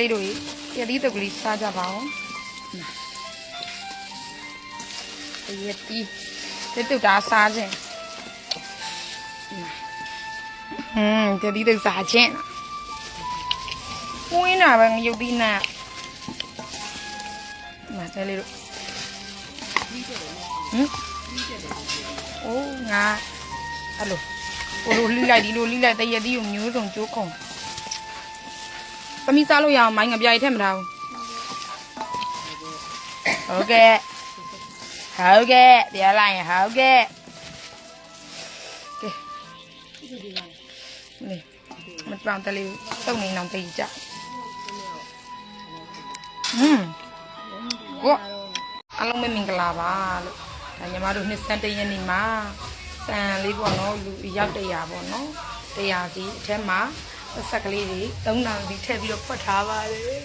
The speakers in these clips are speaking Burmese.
လေးတို့ရတိတုတ်ကလေးစားကြပါဦးရတိတိတုတ်တာစားခြင်းဟွန်းရတိတုတ်စားခြင်းဝင်းတာပဲငရုတ်သီးနာမတဲလေးတို့ဟမ်အိုးငါအဲ့လိုဟိုလိုလှိလိုက်ဒီလိုလှိလိုက်တရတိကိုမျိုးစုံကျိုးခုံ သမီးစားလို့ရအောင်မိုင်းငပြားရီထည့်မထားဘူးဟုတ်ကဲ့ဟုတ်ကဲ့တရားလိုက်ရင်ဟုတ်ကဲ့ကဲလေမပန်းတလေးတုံနေအောင်တေးကြဟွန်းကိုအလုံးမင်္ဂလာပါလို့ဒါညီမတို့နှစ်စံတရနေ့မှာစံလေးပေါ့နော်လူရောက်တရာပေါ့နော်တရားစီအထက်မှာ ဆက်ကလေးတွေသုံးတောင်စီထည့်ပြီးတော့ဖွက်ထားပါတယ်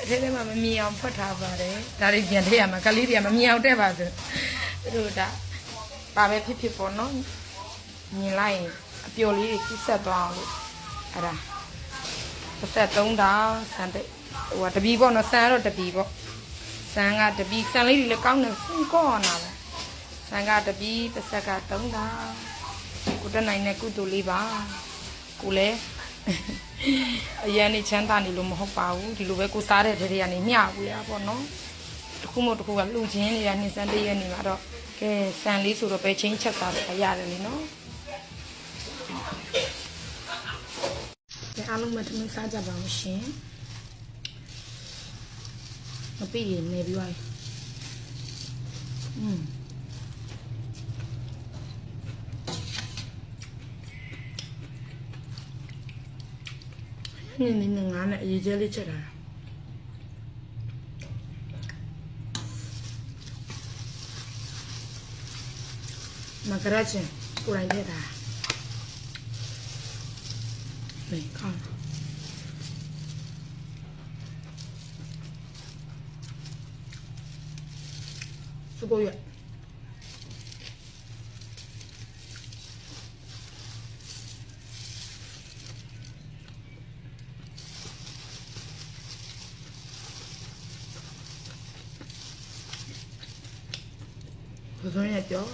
အထက်ထဲမှာမမြင်အောင်ဖွက်ထားပါတယ်ဒါတွေပြန်ထည့်ရမှာကလေးတွေကမမြင်အောင်တက်ပါစို့သူတို့ဒါပါပဲဖြစ်ဖြစ်ပေါ့နော်မြင်လိုက်ရင်အပျော်လေးတွေကြီးဆက်သွားအောင်လို့အဲ့ဒါတစ်ဆက်သုံးတောင်ဆန်တဲ့ဟိုကတပီပေါ့နော်ဆန်ကတော့တပီပေါ့ဆန်ကတပီဆန်လေးတွေလည်းကောင်းတယ်စင်ကောနာပဲဆန်ကတပီတစ်ဆက်ကသုံးတောင်ကိုတက်နိုင်တဲ့ကုတူလေးပါကိုလည်း အရန်နေချမ်းသာနေလို့မဟုတ်ပါဘူးဒီလိုပဲကိုစားတဲ့တရေကနေမျှဝေရပါတော့တစ်ခုမတစ်ခုကလှူချင်းနေတာနှင်းစမ်းတည့်ရနေမှာတော့ကဲဆန်လေးဆိုတော့ပဲချင်းချက်သားတယ်ရတယ်လေနော်ကဲအားလုံးမထမင်းစားကြပါဦးရှင်မပြည့်ရင်နေပြီးသွားပြီอืม နင်းနေငါနဲ့အရေးကျဲလေးချက်တာမကရချင်းကိုရိုင်း တဲ့တာလေကောင်းစကိုရဘယ်ဆိုရင်ကြော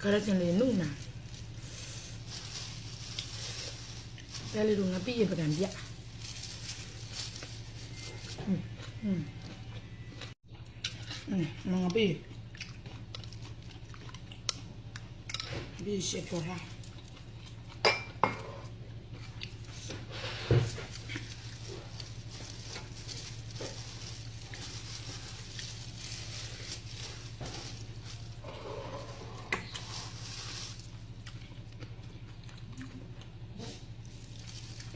ကရချင်လေးနုနာ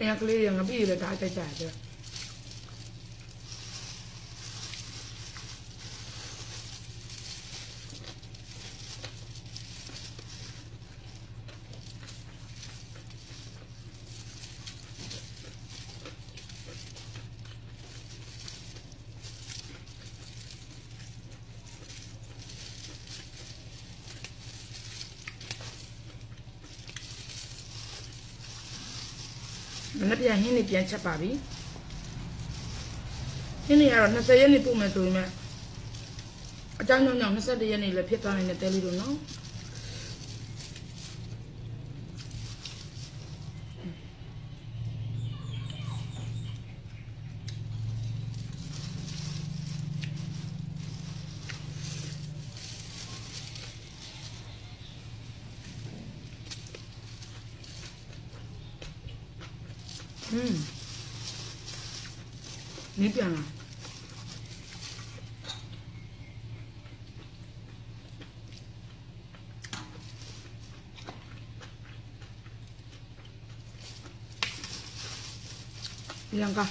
ยังรีบยังนับ မနေ့ပြန်ဟင်းနေပြန်ချက်ပါပြီဟင်းနေကတော့20ရက်နေပို့မယ်ဆိုရင်မဲ့အကြောင်းကြောင့်ကြောင့်21ရက်နေလည်းဖြစ်သွားနိုင်တဲ့တဲလေးတို့နော် 嗯。没变了。两个